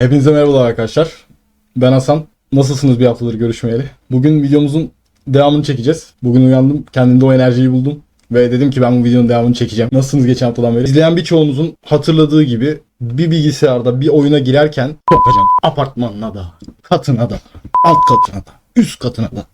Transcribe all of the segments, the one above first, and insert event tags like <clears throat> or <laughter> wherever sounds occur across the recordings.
Hepinize merhabalar arkadaşlar. Ben Hasan. Nasılsınız bir haftadır görüşmeyeli? Bugün videomuzun devamını çekeceğiz. Bugün uyandım, kendimde o enerjiyi buldum. Ve dedim ki ben bu videonun devamını çekeceğim. Nasılsınız geçen haftadan beri? İzleyen birçoğunuzun hatırladığı gibi bir bilgisayarda bir oyuna girerken sokacağım. Apartmanına da, katına da, alt katına da, üst katına da.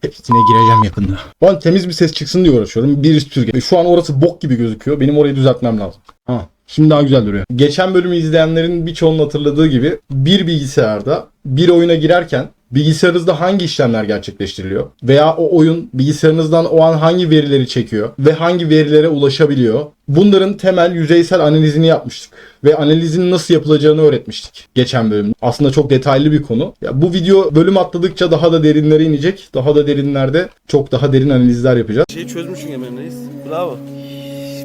Hepsine gireceğim yakında. Ben temiz bir ses çıksın diye uğraşıyorum. Bir üst Türkiye. Şu an orası bok gibi gözüküyor. Benim orayı düzeltmem lazım. Şimdi daha güzel duruyor. Geçen bölümü izleyenlerin birçoğunun hatırladığı gibi bir bilgisayarda bir oyuna girerken bilgisayarınızda hangi işlemler gerçekleştiriliyor veya o oyun bilgisayarınızdan o an hangi verileri çekiyor ve hangi verilere ulaşabiliyor. Bunların temel yüzeysel analizini yapmıştık ve analizin nasıl yapılacağını öğretmiştik geçen bölümde. Aslında çok detaylı bir konu. Ya bu video bölüm atladıkça daha da derinlere inecek. Daha da derinlerde çok daha derin analizler yapacağız. Şeyi çözmüşsün hemen reis. Bravo.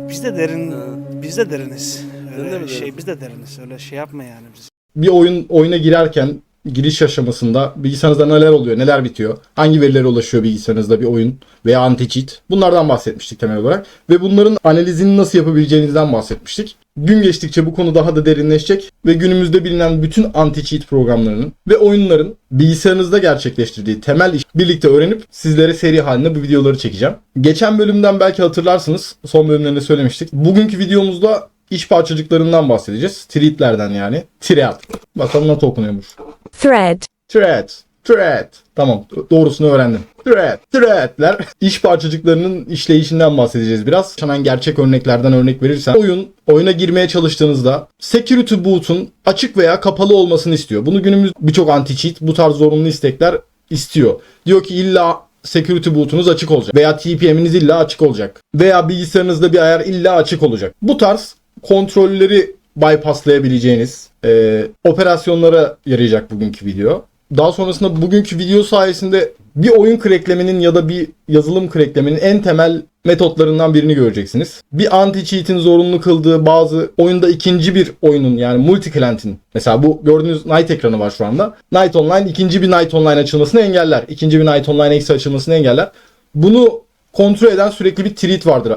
Biz de derin, biz de deriniz. Sen de Öyle mi şey, biz de deriniz. Öyle şey yapma yani biz. bir oyun oyuna girerken giriş aşamasında bilgisayarınızda neler oluyor, neler bitiyor, hangi verilere ulaşıyor bilgisayarınızda bir oyun veya anti-cheat. Bunlardan bahsetmiştik temel olarak ve bunların analizini nasıl yapabileceğinizden bahsetmiştik. Gün geçtikçe bu konu daha da derinleşecek ve günümüzde bilinen bütün anti-cheat programlarının ve oyunların bilgisayarınızda gerçekleştirdiği temel iş birlikte öğrenip sizlere seri halinde bu videoları çekeceğim. Geçen bölümden belki hatırlarsınız. Son bölümlerinde söylemiştik. Bugünkü videomuzda iş parçacıklarından bahsedeceğiz. Treatlerden yani. Thread. Bakalım nasıl okunuyormuş. Thread, Thread. Thread. Tamam doğrusunu öğrendim. Thread. Threadler <laughs> iş parçacıklarının işleyişinden bahsedeceğiz biraz. Yaşanan gerçek örneklerden örnek verirsem. Oyun oyuna girmeye çalıştığınızda security boot'un açık veya kapalı olmasını istiyor. Bunu günümüz birçok anti-cheat bu tarz zorunlu istekler istiyor. Diyor ki illa security boot'unuz açık olacak veya TPM'iniz illa açık olacak veya bilgisayarınızda bir ayar illa açık olacak. Bu tarz kontrolleri bypasslayabileceğiniz e, operasyonlara yarayacak bugünkü video. Daha sonrasında bugünkü video sayesinde bir oyun cracklemenin ya da bir yazılım cracklemenin en temel metotlarından birini göreceksiniz. Bir anti-cheat'in zorunlu kıldığı bazı oyunda ikinci bir oyunun yani multi-client'in mesela bu gördüğünüz Night ekranı var şu anda. Night Online ikinci bir Night Online açılmasını engeller. İkinci bir Night Online eksi açılmasını engeller. Bunu kontrol eden sürekli bir treat vardır.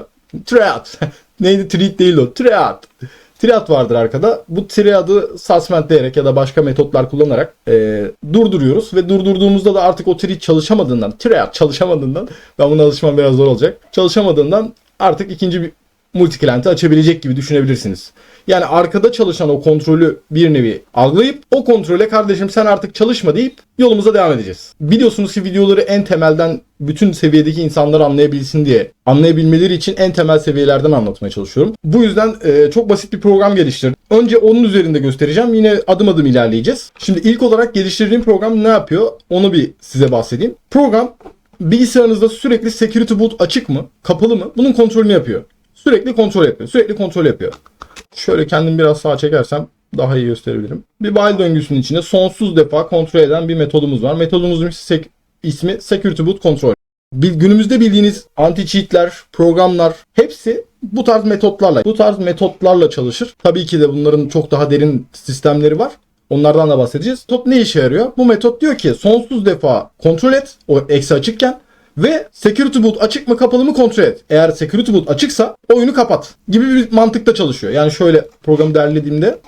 Triad. <laughs> Neydi treat değil o. Triad. Triad vardır arkada. Bu triadı suspendleyerek ya da başka metotlar kullanarak e, durduruyoruz ve durdurduğumuzda da artık o treat çalışamadığından, triad çalışamadığından ben buna alışmam biraz zor olacak. Çalışamadığından artık ikinci bir multi-client'i açabilecek gibi düşünebilirsiniz. Yani arkada çalışan o kontrolü bir nevi algılayıp o kontrole kardeşim sen artık çalışma deyip yolumuza devam edeceğiz. Biliyorsunuz ki videoları en temelden bütün seviyedeki insanlar anlayabilsin diye anlayabilmeleri için en temel seviyelerden anlatmaya çalışıyorum. Bu yüzden e, çok basit bir program geliştirdim. Önce onun üzerinde göstereceğim. Yine adım adım ilerleyeceğiz. Şimdi ilk olarak geliştirdiğim program ne yapıyor? Onu bir size bahsedeyim. Program bilgisayarınızda sürekli security boot açık mı, kapalı mı? Bunun kontrolünü yapıyor. Sürekli kontrol yapıyor. Sürekli kontrol yapıyor. Şöyle kendim biraz sağa çekersem daha iyi gösterebilirim. Bir while döngüsünün içinde sonsuz defa kontrol eden bir metodumuz var. Metodumuzun ismi- Security Boot Control. Günümüzde bildiğiniz anti-cheat'ler, programlar hepsi bu tarz metotlarla, bu tarz metotlarla çalışır. Tabii ki de bunların çok daha derin sistemleri var. Onlardan da bahsedeceğiz. Top ne işe yarıyor? Bu metot diyor ki sonsuz defa kontrol et o eksi açıkken ve security boot açık mı kapalı mı kontrol et. Eğer security boot açıksa oyunu kapat gibi bir mantıkta çalışıyor. Yani şöyle programı derlediğimde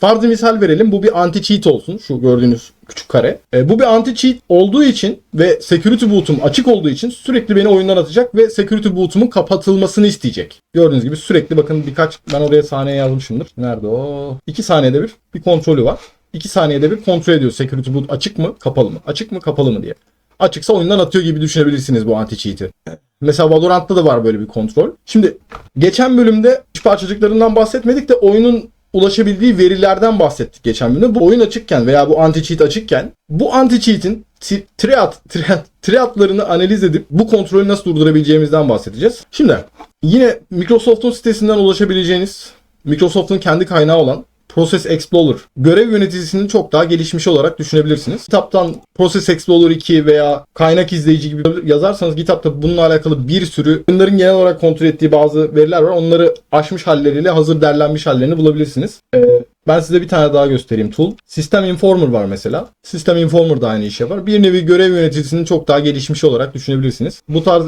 Farzı misal verelim. Bu bir anti cheat olsun. Şu gördüğünüz küçük kare. E, bu bir anti cheat olduğu için ve security boot'um açık olduğu için sürekli beni oyundan atacak ve security boot'umun kapatılmasını isteyecek. Gördüğünüz gibi sürekli bakın birkaç ben oraya saniye yazmışımdır. Nerede o? 2 saniyede bir bir kontrolü var. 2 saniyede bir kontrol ediyor security boot açık mı kapalı mı? Açık mı kapalı mı diye. Açıksa oyundan atıyor gibi düşünebilirsiniz bu anti cheat'i. Mesela Valorant'ta da var böyle bir kontrol. Şimdi geçen bölümde parçacıklarından bahsetmedik de oyunun ulaşabildiği verilerden bahsettik geçen bölümde. Bu oyun açıkken veya bu anti-cheat açıkken bu anti-cheat'in ti- triad, triad, triadlarını analiz edip bu kontrolü nasıl durdurabileceğimizden bahsedeceğiz. Şimdi yine Microsoft'un sitesinden ulaşabileceğiniz Microsoft'un kendi kaynağı olan Process Explorer görev yöneticisinin çok daha gelişmiş olarak düşünebilirsiniz. Kitaptan Process Explorer 2 veya kaynak izleyici gibi yazarsanız kitapta bununla alakalı bir sürü oyunların genel olarak kontrol ettiği bazı veriler var. Onları aşmış halleriyle hazır derlenmiş hallerini bulabilirsiniz. Ee, ben size bir tane daha göstereyim tool. System Informer var mesela. System Informer da aynı işi yapar. Bir nevi görev yöneticisinin çok daha gelişmiş olarak düşünebilirsiniz. Bu tarz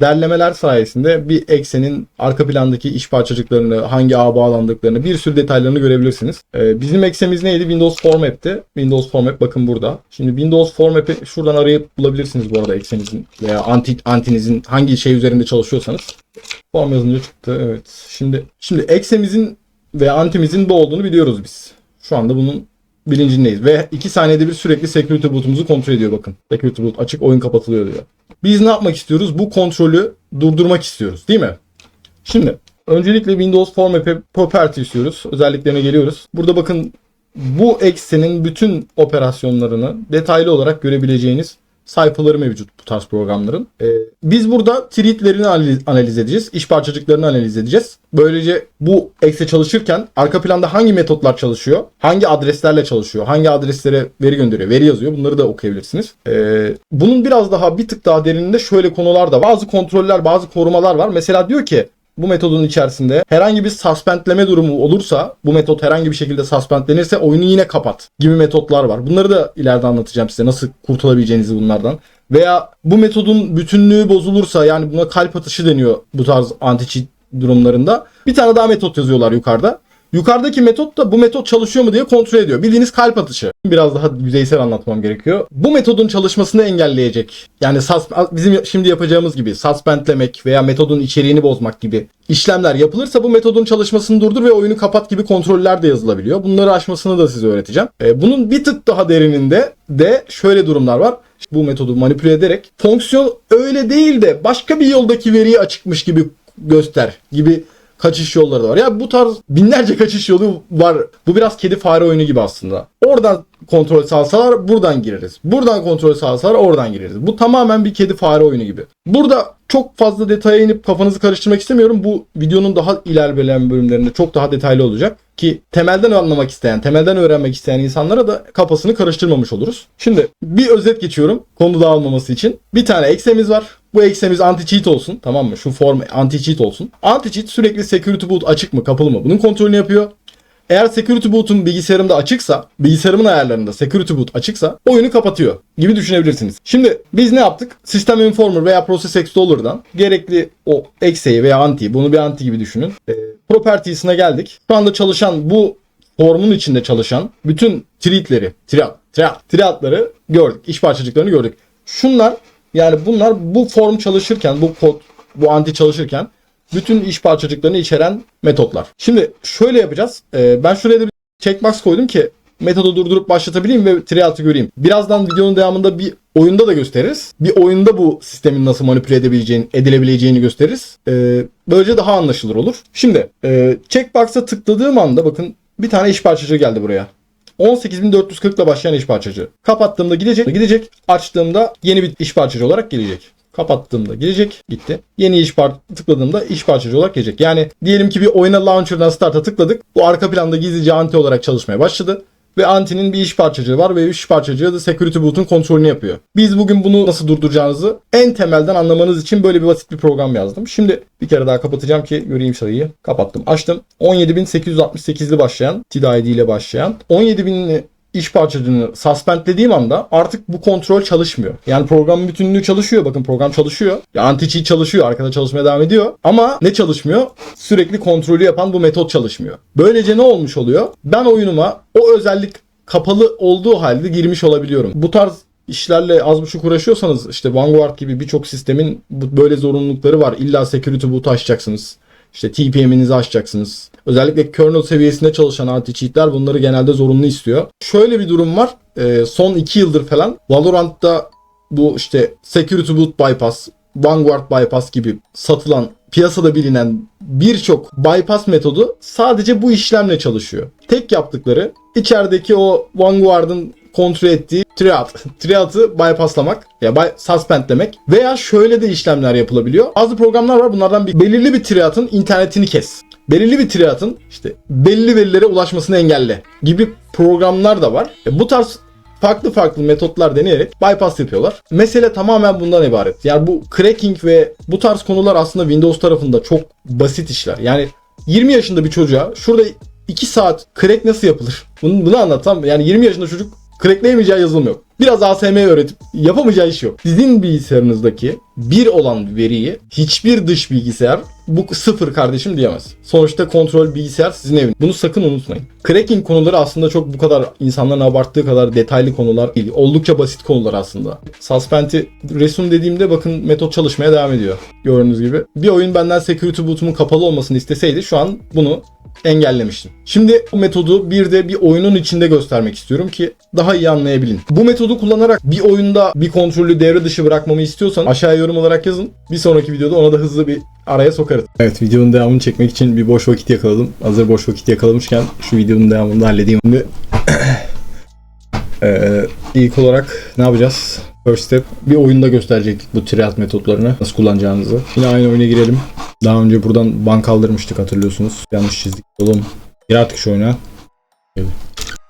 derlemeler sayesinde bir eksenin arka plandaki iş parçacıklarını, hangi ağa bağlandıklarını, bir sürü detaylarını görebilirsiniz. Ee, bizim eksemiz neydi? Windows Format'ti. Windows Format bakın burada. Şimdi Windows Format'i şuradan arayıp bulabilirsiniz bu arada eksenizin veya anti, antinizin hangi şey üzerinde çalışıyorsanız. Form yazınca çıktı. Evet. Şimdi şimdi eksemizin ve antimizin bu olduğunu biliyoruz biz. Şu anda bunun bilincindeyiz. Ve 2 saniyede bir sürekli security boot'umuzu kontrol ediyor bakın. Security boot açık oyun kapatılıyor diyor. Biz ne yapmak istiyoruz? Bu kontrolü durdurmak istiyoruz değil mi? Şimdi öncelikle Windows Format Property istiyoruz. Özelliklerine geliyoruz. Burada bakın bu eksenin bütün operasyonlarını detaylı olarak görebileceğiniz sayfaları mevcut bu tarz programların. Ee, biz burada tweetlerini analiz, edeceğiz. iş parçacıklarını analiz edeceğiz. Böylece bu ekse çalışırken arka planda hangi metotlar çalışıyor? Hangi adreslerle çalışıyor? Hangi adreslere veri gönderiyor? Veri yazıyor. Bunları da okuyabilirsiniz. Ee, bunun biraz daha bir tık daha derininde şöyle konular da var. Bazı kontroller, bazı korumalar var. Mesela diyor ki bu metodun içerisinde herhangi bir suspendleme durumu olursa bu metot herhangi bir şekilde suspendlenirse oyunu yine kapat gibi metotlar var. Bunları da ileride anlatacağım size nasıl kurtulabileceğinizi bunlardan. Veya bu metodun bütünlüğü bozulursa yani buna kalp atışı deniyor bu tarz anti-cheat durumlarında. Bir tane daha metot yazıyorlar yukarıda. Yukarıdaki metot da bu metot çalışıyor mu diye kontrol ediyor. Bildiğiniz kalp atışı. Biraz daha yüzeysel anlatmam gerekiyor. Bu metodun çalışmasını engelleyecek. Yani bizim şimdi yapacağımız gibi suspendlemek veya metodun içeriğini bozmak gibi işlemler yapılırsa bu metodun çalışmasını durdur ve oyunu kapat gibi kontroller de yazılabiliyor. Bunları aşmasını da size öğreteceğim. Ee, bunun bir tık daha derininde de şöyle durumlar var. Bu metodu manipüle ederek fonksiyon öyle değil de başka bir yoldaki veriyi açıkmış gibi göster gibi kaçış yolları da var. Ya bu tarz binlerce kaçış yolu var. Bu biraz kedi fare oyunu gibi aslında. Oradan kontrol sağlasalar buradan gireriz. Buradan kontrol sağlasalar oradan gireriz. Bu tamamen bir kedi fare oyunu gibi. Burada çok fazla detaya inip kafanızı karıştırmak istemiyorum. Bu videonun daha ilerleyen bölümlerinde çok daha detaylı olacak. Ki temelden anlamak isteyen, temelden öğrenmek isteyen insanlara da kafasını karıştırmamış oluruz. Şimdi bir özet geçiyorum konu dağılmaması için. Bir tane eksemiz var. Bu eksemiz anti-cheat olsun. Tamam mı? Şu form anti-cheat olsun. Anti-cheat sürekli security boot açık mı kapalı mı? Bunun kontrolünü yapıyor. Eğer security boot'um bilgisayarımda açıksa, bilgisayarımın ayarlarında security boot açıksa oyunu kapatıyor gibi düşünebilirsiniz. Şimdi biz ne yaptık? System Informer veya Process Explorer'dan gerekli o ekseyi veya antiyi, bunu bir anti gibi düşünün. E, properties'ine geldik. Şu anda çalışan bu formun içinde çalışan bütün treatleri, triat, triat, triatları gördük. İş parçacıklarını gördük. Şunlar yani bunlar bu form çalışırken, bu kod, bu anti çalışırken bütün iş parçacıklarını içeren metotlar. Şimdi şöyle yapacağız. Ee, ben şuraya da bir checkbox koydum ki metodu durdurup başlatabileyim ve triatı göreyim. Birazdan videonun devamında bir oyunda da gösteririz. Bir oyunda bu sistemin nasıl manipüle edebileceğini, edilebileceğini gösteririz. Ee, böylece daha anlaşılır olur. Şimdi e, checkbox'a tıkladığım anda bakın bir tane iş parçacığı geldi buraya. 18.440 ile başlayan iş parçacığı. Kapattığımda gidecek, gidecek. Açtığımda yeni bir iş parçacığı olarak gelecek. Kapattığımda gelecek, gitti. Yeni iş par tıkladığımda iş parçacığı olarak gelecek. Yani diyelim ki bir oyuna launcher'dan start'a tıkladık. Bu arka planda gizlice anti olarak çalışmaya başladı. Ve Anti'nin bir iş parçacığı var ve iş parçacığı da Security Boot'un kontrolünü yapıyor. Biz bugün bunu nasıl durduracağınızı en temelden anlamanız için böyle bir basit bir program yazdım. Şimdi bir kere daha kapatacağım ki göreyim sayıyı. Kapattım. Açtım. 17.868'li başlayan, TID ile başlayan. 17.000'li iş parçacığını suspendlediğim anda artık bu kontrol çalışmıyor. Yani programın bütünlüğü çalışıyor. Bakın program çalışıyor. Ya anti-cheat çalışıyor. Arkada çalışmaya devam ediyor. Ama ne çalışmıyor? Sürekli kontrolü yapan bu metot çalışmıyor. Böylece ne olmuş oluyor? Ben oyunuma o özellik kapalı olduğu halde girmiş olabiliyorum. Bu tarz işlerle az buçuk uğraşıyorsanız işte Vanguard gibi birçok sistemin böyle zorunlulukları var. İlla security boot açacaksınız. İşte TPM'inizi açacaksınız. Özellikle kernel seviyesinde çalışan anti-cheat'ler bunları genelde zorunlu istiyor. Şöyle bir durum var. Ee, son 2 yıldır falan Valorant'ta bu işte security boot bypass, Vanguard bypass gibi satılan piyasada bilinen birçok bypass metodu sadece bu işlemle çalışıyor. Tek yaptıkları içerideki o Vanguard'ın kontrol ettiği triat, <laughs> triatı bypasslamak ya by, suspend demek veya şöyle de işlemler yapılabiliyor. Bazı programlar var bunlardan bir belirli bir triatın internetini kes. Belirli bir triatın işte belli verilere ulaşmasını engelle gibi programlar da var. E, bu tarz farklı farklı metotlar deneyerek bypass yapıyorlar. Mesele tamamen bundan ibaret. Yani bu cracking ve bu tarz konular aslında Windows tarafında çok basit işler. Yani 20 yaşında bir çocuğa şurada 2 saat crack nasıl yapılır? Bunu, bunu anlatsam yani 20 yaşında çocuk Crackleyemeyeceği yazılım yok. Biraz ASM öğretip yapamayacağı iş yok. Sizin bilgisayarınızdaki bir olan veriyi hiçbir dış bilgisayar bu sıfır kardeşim diyemez. Sonuçta kontrol bilgisayar sizin evin. Bunu sakın unutmayın. Cracking konuları aslında çok bu kadar insanların abarttığı kadar detaylı konular değil. Oldukça basit konular aslında. Suspend'i resim dediğimde bakın metot çalışmaya devam ediyor. Gördüğünüz gibi. Bir oyun benden security boot'umun kapalı olmasını isteseydi şu an bunu engellemiştim. Şimdi bu metodu bir de bir oyunun içinde göstermek istiyorum ki daha iyi anlayabilin. Bu metodu kullanarak bir oyunda bir kontrolü devre dışı bırakmamı istiyorsan aşağıya yorum olarak yazın. Bir sonraki videoda ona da hızlı bir araya sokarız. Evet videonun devamını çekmek için bir boş vakit yakaladım. Hazır boş vakit yakalamışken şu videonun devamını da halledeyim. Şimdi <clears throat> ee, ilk olarak ne yapacağız? First step bir oyunda gösterecektik bu triad metotlarını nasıl kullanacağınızı. Yine aynı oyuna girelim. Daha önce buradan ban kaldırmıştık hatırlıyorsunuz. Yanlış çizdik. Oğlum gir artık şu oyuna.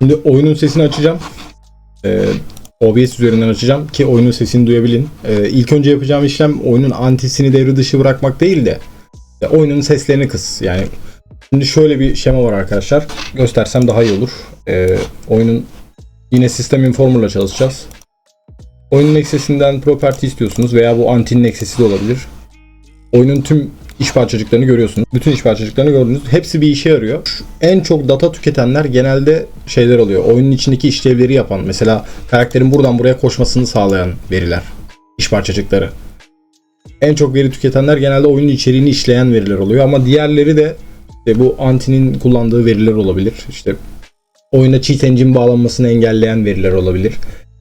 Şimdi oyunun sesini açacağım. Ee, OBS üzerinden açacağım ki oyunun sesini duyabilin. Ee, ilk önce yapacağım işlem oyunun antisini devre dışı bırakmak değil de oyunun seslerini kıs. Yani şimdi şöyle bir şema var arkadaşlar. Göstersem daha iyi olur. Ee, oyunun yine sistem informer'la çalışacağız. Oyunun eksesinden property istiyorsunuz veya bu antinin eksesi de olabilir. Oyunun tüm iş parçacıklarını görüyorsunuz. Bütün iş parçacıklarını gördünüz. Hepsi bir işe yarıyor. En çok data tüketenler genelde şeyler oluyor. Oyunun içindeki işlevleri yapan. Mesela karakterin buradan buraya koşmasını sağlayan veriler. iş parçacıkları. En çok veri tüketenler genelde oyunun içeriğini işleyen veriler oluyor. Ama diğerleri de işte bu antinin kullandığı veriler olabilir. İşte oyuna cheat engine bağlanmasını engelleyen veriler olabilir.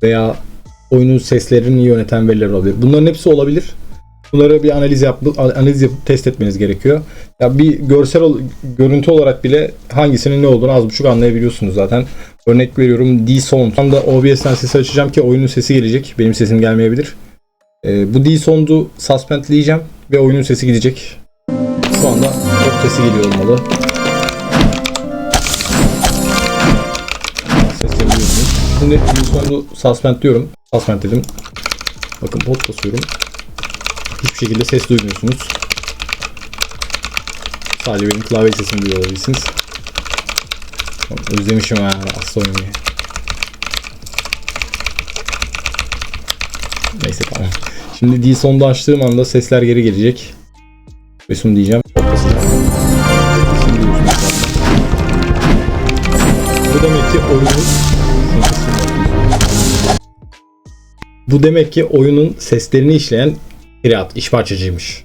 Veya oyunun seslerini yöneten veriler olabilir. Bunların hepsi olabilir. Bunları bir analiz yap analiz yapıp test etmeniz gerekiyor. Ya bir görsel görüntü olarak bile hangisinin ne olduğunu az buçuk anlayabiliyorsunuz zaten. Örnek veriyorum D-Sound. Şu anda OBS'ten sesi açacağım ki oyunun sesi gelecek. Benim sesim gelmeyebilir. Ee, bu D-Sound'u suspendleyeceğim ve oyunun sesi gidecek. Şu anda top sesi geliyor olmalı. Ses yapıyorsunuz. Şimdi D-Sound'u suspend diyorum. Suspend dedim. Bakın bot basıyorum. Hiçbir şekilde ses duymuyorsunuz. Sadece benim klavye sesimi duyuyor olabilirsiniz. Özlemişim ha asla oynamayı. Neyse tamam. Şimdi D-Sound'u açtığım anda sesler geri gelecek. Resim diyeceğim. Bu demek ki oyunun Bu demek ki oyunun seslerini işleyen Triad iş parçacıymış.